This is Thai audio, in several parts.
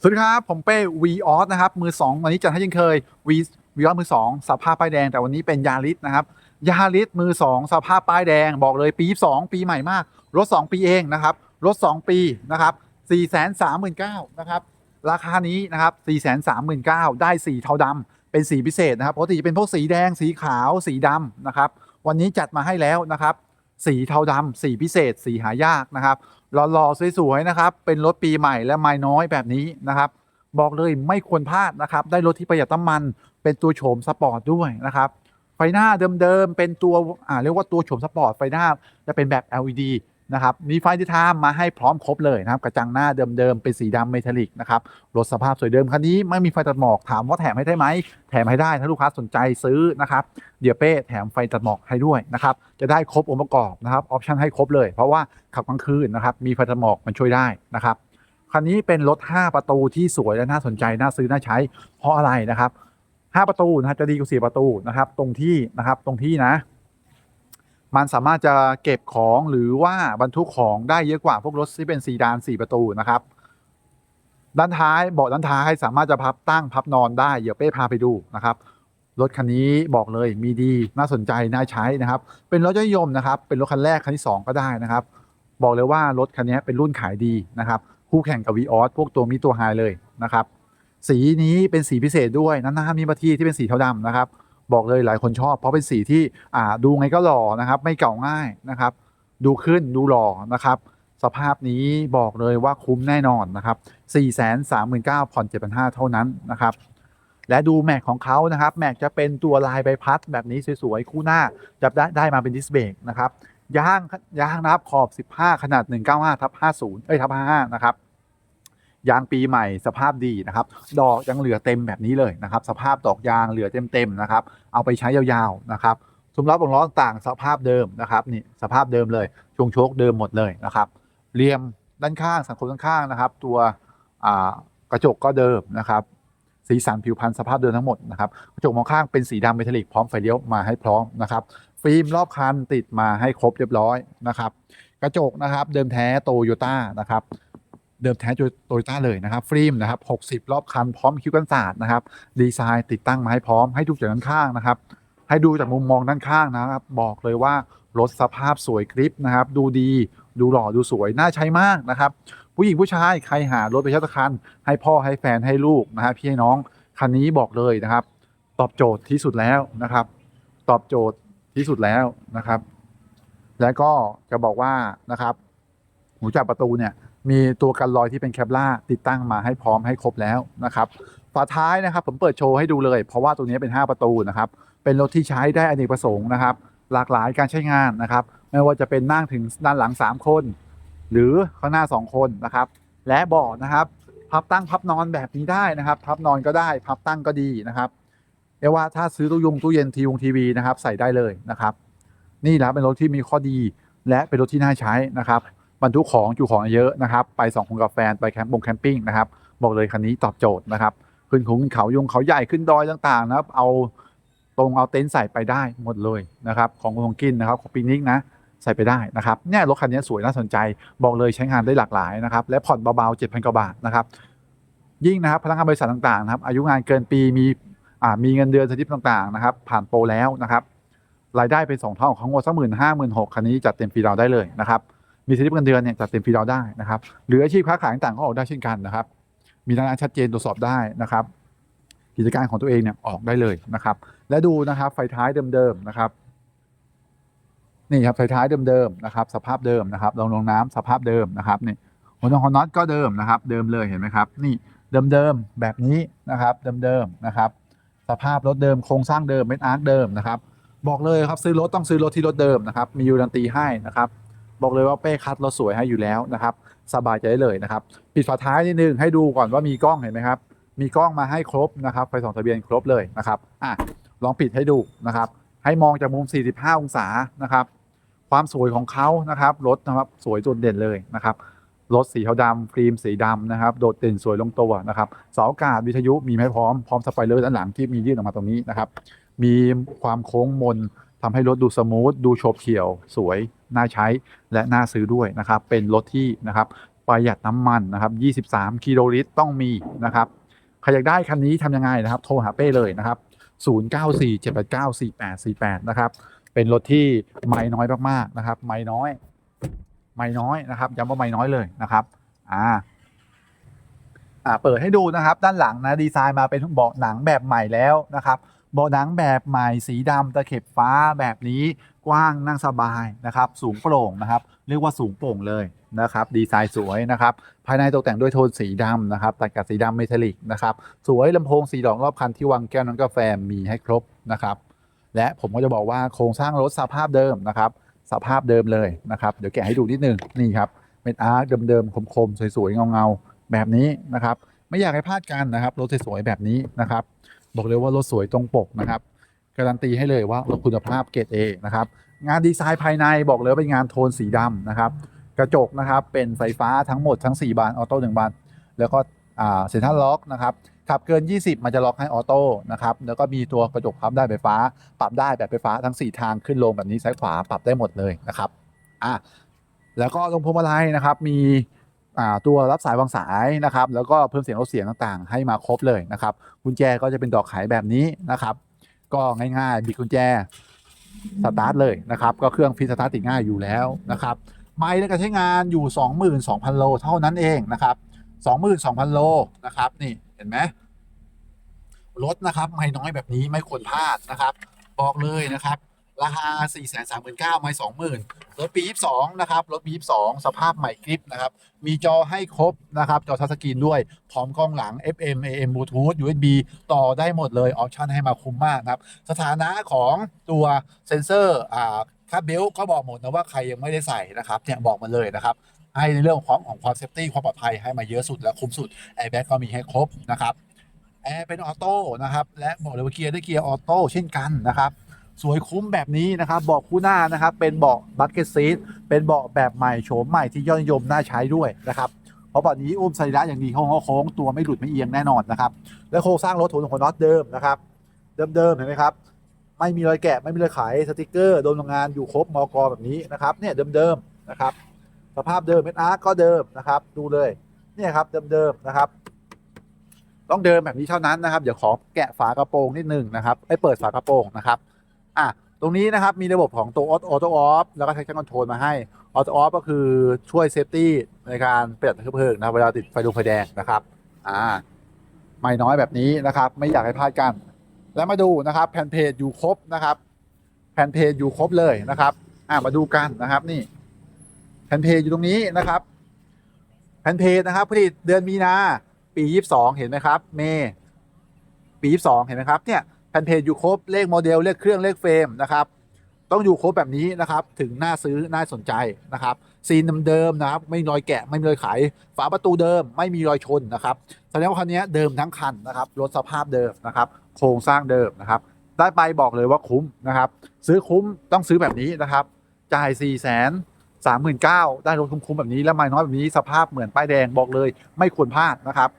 สวัสดีครับ ผมเป้วีออสนะครับ มือ 2 วันนี้จัดให้ยังเคยวีวีออสมือ 2สภาพป้ายแดง แต่วันนี้เป็นยาริสนะครับยาริสมือ 2สภาพป้ายแดง บอกเลยปี 2 ปีใหม่มาก รถ 2 ปีเองนะครับ รถ 2 ปีนะครับ4 3 9 0 0 0นะครับ ราคานี้นะครับ4 3 9 0 0 0 ได้สีเทาดำเป็นสีพิเศษนะครับปกติจะเป็นพวกสีแดงสีขาวสีดำนะครับ วันนี้จัดมาให้แล้วนะครับ สีเทาดำสีพิเศษ สีหายากนะครับหล่อๆสวยๆนะครับ เป็นรถปีใหม่และไม้น้อยแบบนี้นะครับบอกเลยไม่ควรพลาดนะครับ ได้รถที่ประหยัดน้ำมัน เป็นตัวโฉมสปอร์ตด้วยนะครับ ไฟหน้าเดิมๆ เป็นตัวอ่าเรียกว่าตัวโฉมสปอร์ตไฟหน้าจะเป็นแบบ LED นะครับมีไฟที่ทามมาให้พร้อมครบเลยนะครับ กระจังหน้าเดิมๆ เป็นสีดำเมทัลลิกนะครับรถสภาพสวยเดิมคันนี้ไม่มีไฟตัดหมอกถามว่าแถมให้ได้ไหม แถมให้ได้ถ้าลูกค้าสนใจซื้อนะครับ เดี๋ยวเป้แถมไฟตัดหมอกให้ด้วยนะครับ จะได้ครบองค์ประกอบนะครับออปชันให้ครบเลย เพราะว่าขับกลางคืนนะครับมีไฟตัดหมอกมันช่วยได้นะครับคันนี้เป็นรถ 5 ประตูที่สวยและน่าสนใจน่าซื้อน่าใช้ เพราะอะไรนะครับ 5 ประตูนะครับจะดีกว่า4ประตูนะครับ ตรงที่นะครับตรงที่นะ มันสามารถจะเก็บของหรือว่าบรรทุกของได้เยอะกว่าพวกรถที่เป็นซีดาน 4 ประตูนะครับ ด้านท้ายเบาะด้านท้ายสามารถจะพับตั้งพับนอนได้เดี๋ยวเป้พาไปดูนะครับรถคันนี้บอกเลยมีดีน่าสนใจน่าใช้นะครับ เป็นรถยอดนิยมนะครับ เป็นรถคันแรกคันที่ 2 ก็ได้นะครับ บอกเลยว่ารถคันนี้เป็นรุ่นขายดีนะครับคู่แข่งกับ v ีออสพวกตัวมีตัวไฮเลยนะครับ สีนี้เป็นสีพิเศษด้วยนานๆมีมาทีที่เป็นสีเทาดำนะครับ บอกเลยหลายคนชอบ เพราะเป็นสีที่อ่าดูไงก็หล่อนะครับไม่เก่าง่ายนะครับ ดูขึ้นดูหล่อนะครับสภาพนี้บอกเลยว่าคุ้มแน่นอนนะครับ 4 3 9 0 0 0ผ่อน7,500เท่านั้นนะครับ และดูแม็กของเขานะครับ แม็กจะเป็นตัวลายใบพัดแบบนี้สวยๆ คู่หน้าจะได้ได้มาเป็นดิสเบรกนะครับ ยางยางนะครับขอบ 15 ขนาด 195ทับ50 เอ้ยทับ55 นะครับ ยางปีใหม่สภาพดีนะครับ ดอกยังเหลือเต็มแบบนี้เลยนะครับ สภาพดอกยางเหลือเต็มๆนะครับ เอาไปใช้ยาวๆนะครับซุ้มล้อวงล้อต่างสภาพเดิมนะครับนี่สภาพเดิมเลยช่วงโชคเดิมหมดเลยนะครับเรียมด้านข้างสังคมด้านข้างนะครับ ตัวกระจกก็เดิมนะครับ สีสันผิวพรรณสภาพเดิมทั้งหมดนะครับกระจกมองข้างเป็นสีดำเมทัลลิกพร้อมไฟเลี้ยวมาให้พร้อมนะครับ ฟิล์มรอบคันติดมาให้ครบเรียบร้อยนะครับ กระจกนะครับเดิมแท้โตโยต้านะครับ เดิมแท้โตโยต้าเลยนะครับฟิล์มนะครับ 60 รอบคันพร้อมคิวกันศาสตร์นะครับดีไซน์ติดตั้งมาให้พร้อมให้ดูจากด้านข้างนะครับ ให้ดูจากมุมมองด้านข้างนะครับ บอกเลยว่ารถสภาพสวยกริปนะครับ ดูดีดูหล่อดูสวยน่าใช้มากนะครับ ผู้หญิงผู้ชายใครหารถไปเช่าคัน ให้พ่อให้แฟนให้ลูกนะฮะพี่ให้น้องคันนี้บอกเลยนะครับ ตอบโจทย์ที่สุดแล้วนะครับ ตอบโจทย์ที่สุดแล้วนะครับ และก็จะบอกว่านะครับหูจับประตูเนี่ย มีตัวกันรอยที่เป็นแคปล่าติดตั้งมาให้พร้อมให้ครบแล้วนะครับฝาท้ายนะครับผมเปิดโชว์ให้ดูเลย เพราะว่าตัวนี้เป็น 5 ประตูนะครับเป็นรถที่ใช้ได้อเนกประสงค์นะครับ หลากหลายการใช้งานนะครับ ไม่ว่าจะเป็นนั่งถึงด้านหลัง 3 คน หรือข้างหน้า 2 คนนะครับ และเบาะนะครับ พับตั้งพับนอนแบบนี้ได้นะครับ พับนอนก็ได้ พับตั้งก็ดีนะครับเรียกว่าถ้าซื้อตู้ยุงตู้เย็นทีวงทีวีนะครับ ใส่ได้เลยนะครับ นี่แหละเป็นรถที่มีข้อดีและเป็นรถที่น่าใช้นะครับ บรรทุกของจุของเยอะนะครับ ไปสองคนกับแฟนไปแคมป์บงแคมปิ้งนะครับ บอกเลยคันนี้ตอบโจทย์นะครับ ขึ้นขาขึ้นเขายงเขาใหญ่ขึ้นดอยต่างๆนะครับ เอาตรงเอาเต็นท์ใส่ไปได้หมดเลยนะครับ ของของกินนะครับของปีนิกนะใส่ไปได้นะครับเนี่ยรถคันนี้สวยน่าสนใจ บอกเลยใช้งานได้หลากหลายนะครับ และผ่อนเบาๆ 7,000กว่าบาทนะครับ ยิ่งนะครับพนักงานบริษัทต่างๆนะครับ อายุงานเกินปีมีอ่ามีเงินเดือนสลิปต่างๆนะครับ ผ่านโปรแล้วนะครับ รายได้เป็นสองเท่าของเขางวดสักหมื่นห้าหมื่นหกคันนี้จัดเต็มฟรีดาได้เลยนะครับ มีสลิเงินเดือนเนี่ยจัดเต็มฟรีดาวได้นะครับหรืออาชีพค้าขายต่างก็ออกได้เช่นกันนะครับ มีรายงานชัดเจนตรวจสอบได้นะครับ กิจการของตัวเองเนี่ยออกได้เลยนะครับ และดูนะครับไฟท้ายเดิมๆนะครับนี่ครับไฟท้ายเดิมๆนะครับ สภาพเดิมนะครับรองรองน้ำสภาพเดิมนะครับนี่หัวน็อตหัวน็อตก็เดิมนะครับ เดิมเลยเห็นไหมครับ นี่เดิมๆแบบนี้นะครับ เดิมๆนะครับ สภาพรถเดิมโครงสร้างเดิมเม็ดอาร์คเดิมนะครับ บอกเลยครับซื้อรถต้องซื้อรถที่รถเดิมนะครับ มียูรันตีให้นะครับ บอกเลยว่าเป้คัดรถสวยให้อยู่แล้วนะครับ สบายใจได้เลยนะครับ ปิดฝาท้ายนิดนึงให้ดูก่อนว่ามีกล้องเห็นไหมครับ มีกล้องมาให้ครบนะครับไฟส่องทะเบียนครบเลยนะครับอะลองปิดให้ดูนะครับ ให้มองจากมุม 45 องศานะครับ ความสวยของเขานะครับรถนะครับสวยจุดเด่นเลยนะครับรถสีเทาดำฟิล์มสีดำนะครับ โดดเด่นสวยลงตัวนะครับเสาอากาศวิทยุมีให้พร้อมพร้อมสปอยเลอร์ด้านหลังที่มียื่นออกมาตรงนี้นะครับ มีความโค้งมนทำให้รถดูสมูทดูโฉบเฉี่ยวสวย น่าใช้และน่าซื้อด้วยนะครับ เป็นรถที่นะครับประหยัดน้ำมันนะครับ 23 กิโลลิตรต้องมีนะครับใครอยากได้คันนี้ทำยังไงนะครับ โทรหาเป้เลยนะครับ 0947894848 นะครับ เป็นรถที่ไม่น้อยมากๆนะครับ ไม่น้อย ไม่น้อยนะครับย้ำว่าไม่น้อยเลยนะครับ อ่าอ่าเปิดให้ดูนะครับ ด้านหลังนะดีไซน์มาเป็นเบาะหนังแบบใหม่แล้วนะครับเบาะหนังแบบใหม่สีดำตะเข็บฟ้าแบบนี้ กว้างนั่งสบายนะครับสูงโปร่งนะครับเรียกว่าสูงโปร่งเลยนะครับดีไซน์สวยนะครับภายในตกแต่งด้วยโทนสีดำนะครับตัดกับสีดำเมทัลลิกนะครับสวยลำโพงสีดอกรอบคันที่วางแก้วน้ำกาแฟมีให้ครบนะครับและผมก็จะบอกว่าโครงสร้างรถสภาพเดิมนะครับสภาพเดิมเลยนะครับเดี๋ยวแกะให้ดูนิดนึงนี่ครับเป็นอาร์คเดิมๆคมๆสวยๆเงาๆแบบนี้นะครับไม่อยากให้พลาดกันนะครับรถสวยๆแบบนี้นะครับบอกเลยว่ารถสวยตรงปกนะครับ การันตีให้เลยว่ารถคุณภาพเกรด A นะครับ งานดีไซน์ภายในบอกเลยเป็นงานโทนสีดำนะครับ กระจกนะครับเป็นไฟฟ้าทั้งหมดทั้ง 4 บานออโต้1บาน แล้วก็เซ็นทรัลล็อกนะครับขับเกิน 20 มันจะล็อกให้ออโต้นะครับ แล้วก็มีตัวกระจกพับได้ไฟฟ้า ปรับได้แบบไฟฟ้าทั้ง 4 ทางขึ้นลงแบบนี้ซ้ายขวาปรับได้หมดเลยนะครับอะแล้วก็ตรงพวงมาลัยนะครับ มีอ่าตัวรับสายวางสายนะครับ แล้วก็เพิ่มเสียงลดเสียงต่างๆ ให้มาครบเลยนะครับ กุญแจก็จะเป็นดอกไขแบบนี้นะครับ ก็ง่ายๆบิดกุญแจสตาร์ทเลยนะครับ ก็เครื่องฟิตสตาร์ทติดง่ายอยู่แล้วนะครับ ไม้ในการใช้งานอยู่ 22,000 โลเท่านั้นเองนะครับ 22,000 โลนะครับนี่เห็นไหมรถนะครับ ไม่น้อยแบบนี้ไม่ควรพลาดนะครับ บอกเลยนะครับ ราคา 439,000ไม่20,000 รถปี 22 นะครับ รถปี 22 สภาพใหม่กริปนะครับ มีจอให้ครบนะครับ จอทัชสกรีนด้วย พร้อมกล้องหลัง FM AM Bluetooth USB ต่อได้หมดเลย ออปชั่นให้มาคุ้มมากนะครับ สถานะของตัวเซนเซอร์อ่าคาบเบลก็บอกหมดนะว่าใครยังไม่ได้ใส่นะครับเนี่ยบอกมาเลยนะครับให้ในเรื่องของของความเซฟตี้ความปลอดภัยให้มาเยอะสุดและคุ้มสุดแอร์แบ็กก็มีให้ครบนะครับแอร์เป็นออโต้นะครับและบอกเลยว่าเกียร์ได้เกียร์ออโต้เช่นกันนะครับ สวยคุ้มแบบนี้นะครับเบาะคู่หน้านะครับเป็นเบาะบัคเก็ตซีทเป็นเบาะแบบใหม่โฉมใหม่ที่ยอดนิยมน่าใช้ด้วยนะครับเพราะเบาะนี้อุ้มสรีระอย่างดีโค้งโค้งตัวไม่หลุดไม่เอียงแน่นอนนะครับและโครงสร้างรถถุนของน็อตเดิมนะครับเดิมๆเห็นไหมครับไม่มีรอยแกะไม่มีรอยไขสติกเกอร์โดนโรงงานอยู่ครบมอกอแบบนี้นะครับเนี่ยเดิมๆนะครับสภาพเดิมเป็นอาร์ก็เดิมนะครับดูเลยเนี่ยครับเดิมๆนะครับ ต้องเดิมแบบนี้เท่านั้นนะครับ เดี๋ยวขอแกะฝากระโปรงนิดนึงนะครับให้เปิดฝากระโปรงนะครับ อะตรงนี้นะครับมีระบบของตัวออโต้ออฟแล้วก็ใช้คอนโทรลมาให้ออโต้ออฟก็คือช่วยเซฟตี้ในการเปิดเชื้อเพลิงนะเวลาติดไฟดูไฟแดงนะครับอ่าไม่น้อยแบบนี้นะครับ ไม่อยากให้พลาดกัน แล้วมาดูนะครับแผ่นเพจอยู่ครบนะครับ แผ่นเพจอยู่ครบเลยนะครับอ่ามาดูกันนะครับนี่ แผ่นเพจอยู่ตรงนี้นะครับ แผ่นเพจนะครับผลิตเดือนมีนาปี 22 เห็นไหมครับ เมย์ปี 22 เห็นไหมครับเนี่ย แผ่นเพจอยู่ครบเลขโมเดลเลขเครื่องเลขเฟรมนะครับ ต้องอยู่ครบแบบนี้นะครับ ถึงน่าซื้อน่าสนใจนะครับ ซีนเดิมๆนะครับ ไม่มีรอยแกะไม่มีรอยไข ฝาประตูเดิม ไม่มีรอยชนนะครับแสดงว่าคันนี้เดิมทั้งคันนะครับรถสภาพเดิมนะครับ โครงสร้างเดิมนะครับ ได้ไปบอกเลยว่าคุ้มนะครับ ซื้อคุ้มต้องซื้อแบบนี้นะครับ จ่าย4ี่แสนสามหมื่นเก้าได้รถคุ้มๆแบบนี้ แล้วไม่น้อยแบบนี้สภาพเหมือนป้ายแดงบอกเลย ไม่ควรพลาดนะครับ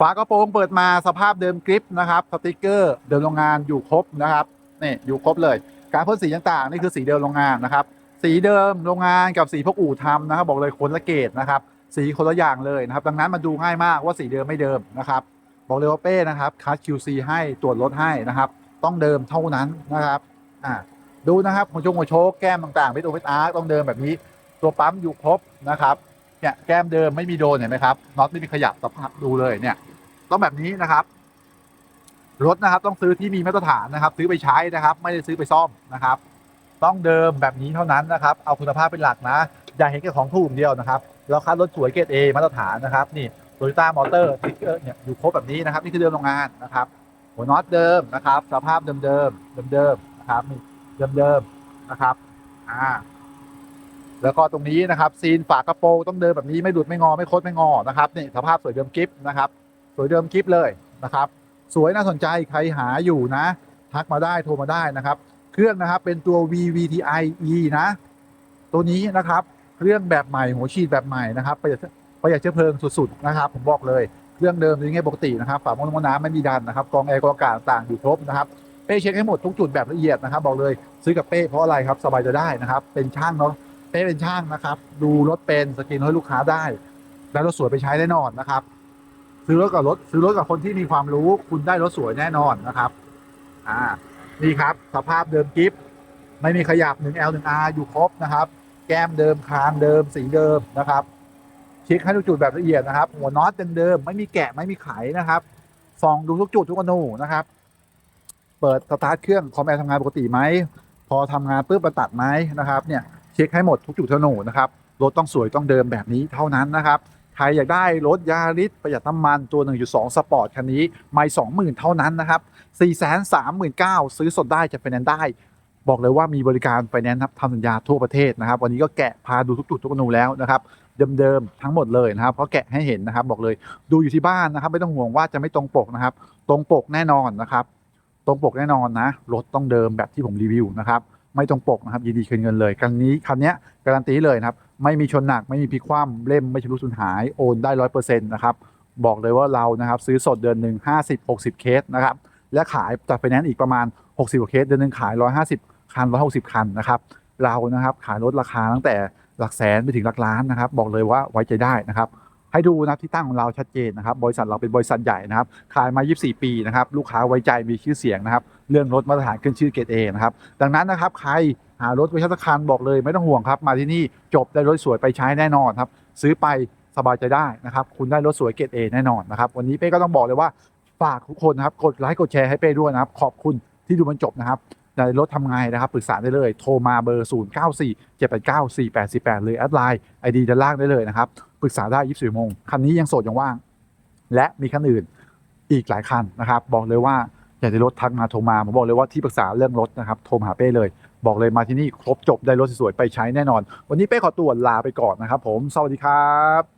ฝากระโปรงเปิดมาสภาพเดิมกริปนะครับสติกเกอร์เดิมโรงงานอยู่ครบนะครับนี่อยู่ครบเลย การพ่นสีต่างๆนี่คือสีเดิมโรงงานนะครับ สีเดิมโรงงานกับสีพวกอู่ทำนะครับ บอกเลยคนละเกรดนะครับ สีคนละอย่างเลยนะครับ ดังนั้นมาดูง่ายมากว่าสีเดิมไม่เดิมนะครับ บอกเลยว่าเป้นะครับคัด QC ให้ตรวจรถให้นะครับ ต้องเดิมเท่านั้นนะครับอ่าดูนะครับหัวชงหัวโชกแก้มต่างๆเป็นโอเวอร์อาร์ต้องเดิมแบบนี้ ตัวปั๊มอยู่ครบนะครับเนี่ยแก้มเดิมไม่มีโดนเห็นไหมครับน็อตไม่มีขยับสภาพดูเลยเนี่ย ต้องแบบนี้นะครับรถนะครับ ต้องซื้อที่มีมาตรฐานนะครับ ซื้อไปใช้นะครับ ไม่ได้ซื้อไปซ่อมนะครับ ต้องเดิมแบบนี้เท่านั้นนะครับ เอาคุณภาพเป็นหลักนะ อย่าเห็นแค่ของถูกเดียวนะครับเราคัดรถสวยเกรดเอมาตรฐานนะครับนี่โตโยต้ามอเตอร์ติ๊กเกอร์เนี่ยอยู่ครบแบบนี้นะครับ นี่คือเดิมโรงงานนะครับ หัวน็อตเดิมนะครับ สภาพเดิมเดิมเดิมเดิมนะครับนี่เดิมเดิมนะครับอ่าแล้วก็ตรงนี้นะครับ ซีนฝากระโปรงต้องเดิมแบบนี้ไม่หลุดไม่งอไม่คดไม่งอนะครับนี่สภาพสวยเดิมกิฟต์นะครับ สวยเดิมกิฟเลยนะครับ สวยน่าสนใจใครหาอยู่นะ ทักมาได้โทรมาได้นะครับ เครื่องนะครับเป็นตัว VVTi E นะ ตัวนี้นะครับเครื่องแบบใหม่หัวฉีดแบบใหม่นะครับประหยัดประหยัดเชื้อเพลิงสุดๆนะครับ ผมบอกเลยเครื่องเดิมยังไงปกตินะครับฝาหม้อน้ำไม่มีดันนะครับกองแอร์กองอากาศต่างอยู่ครบนะครับเป้เช็คให้หมดทุกจุดแบบละเอียดนะครับ บอกเลยซื้อกับเป้เพราะอะไรครับสบายจะได้นะครับ เป็นช่างเนาะเป้เป็นช่างนะครับ ดูรถเป็นสกรีนให้ลูกค้าได้ได้วรถสวยไปใช้แน่นอนนะครับ ซื้อรถกับรถซื้อรถกับคนที่มีความรู้คุณได้รถสวยแน่นอนนะครับ อ่า นี่ครับ สภาพเดิมกิฟต์ไม่มีขยับ 1L 1R อยู่ครบนะครับ แก้มเดิมคานเดิมสีเดิมนะครับเช็คให้ทุกจุดแบบละเอียดนะครับ หัวน็อตเดิมๆไม่มีแกะไม่มีไขนะครับส่องดูทุกจุดทุกอนูนะครับ เปิดสตาร์ทเครื่องคอมแอร์ทำงานปกติไหมพอทำงานปุ๊บมาตัดไหมนะครับ เนี่ยเช็คให้หมดทุกจุดทุกอนูนะครับรถต้องสวยต้องเดิมแบบนี้เท่านั้นนะครับ ใครอยากได้รถยาริสประหยัดน้ำมันตัว 1.2 สปอร์ตคันนี้ไม่20,000 เท่านั้นนะครับ 439,000 ซื้อสดได้จะไฟแนนได้ บอกเลยว่ามีบริการไฟแนนซ์ทำสัญญาทั่วประเทศนะครับ วันนี้ก็แกะพาดูทุกจุดทุกอนูแล้วนะครับเดิมๆทั้งหมดเลยนะครับเพราะแกะให้เห็นนะครับบอกเลยดูอยู่ที่บ้านนะครับ ไม่ต้องห่วงว่าจะไม่ตรงปกนะครับ ตรงปกแน่นอนนะครับ ตรงปกแน่นอนนะรถต้องเดิมแบบที่ผมรีวิวนะครับไม่ตรงปกนะครับยินดีคืนเงินเลยคันนี้คันเนี้ยการันตีเลยนะครับ ไม่มีชนหนักไม่มีพิคว่ำเล่มไม่ชำรุดสูญหายโอนได้ร้อยเปอร์เซ็นต์นะครับบอกเลยว่าเรานะครับซื้อสดเดือนหนึ่งห้าสิบหกสิบเคสนะครับและขายจัดไฟแนนซ์อีกประมาณ60กว่าเคสเดือนหนึ่งขาย150คัน160คันนะครับเรานะครับขายรถราคาตั้งแต่หลักแสนไปถึงหลักล้านนะครับ บอกเลยว่าไว้ใจได้นะครับให้ดูนะที่ตั้งของเราชัดเจนนะครับ บริษัทเราเป็นบริษัทใหญ่นะครับ ขายมา 24 ปีนะครับ ลูกค้าไว้ใจมีชื่อเสียงนะครับ เรื่องรถมาตรฐานขึ้นชื่อเกรดเอนะครับ ดังนั้นนะครับใครหารถไว้ชักคันบอกเลยไม่ต้องห่วงครับ มาที่นี่จบได้รถสวยไปใช้แน่นอนครับ ซื้อไปสบายใจได้นะครับคุณได้รถสวยเกรดเอแน่นอนนะครับ วันนี้เป้ก็ต้องบอกเลยว่าฝากทุกคนนะครับกดไลค์กดแชร์ให้เป้ด้วยนะครับ ขอบคุณที่ดูมันจบนะครับในรถทำไงนะครับปรึกษาได้เลย โทรมาเบอร์ 0 9 4 7 8 9 4 8 4 8 หรือแอดไลน์ไอดีด้านล่างได้เลยนะครับปรึกษาได้24ชั่วโมงคันนี้ยังโสดยังว่าง และมีคันอื่นอีกหลายคันนะครับ บอกเลยว่า อยากได้รถทักมาโทรมาผมบอกเลยว่าที่ปรึกษาเรื่องรถนะครับโทรหาเป้เลย บอกเลยมาที่นี่ครบจบได้รถสวยๆไปใช้แน่นอน วันนี้เป้ขอตัวลาไปก่อนนะครับผมสวัสดีครับ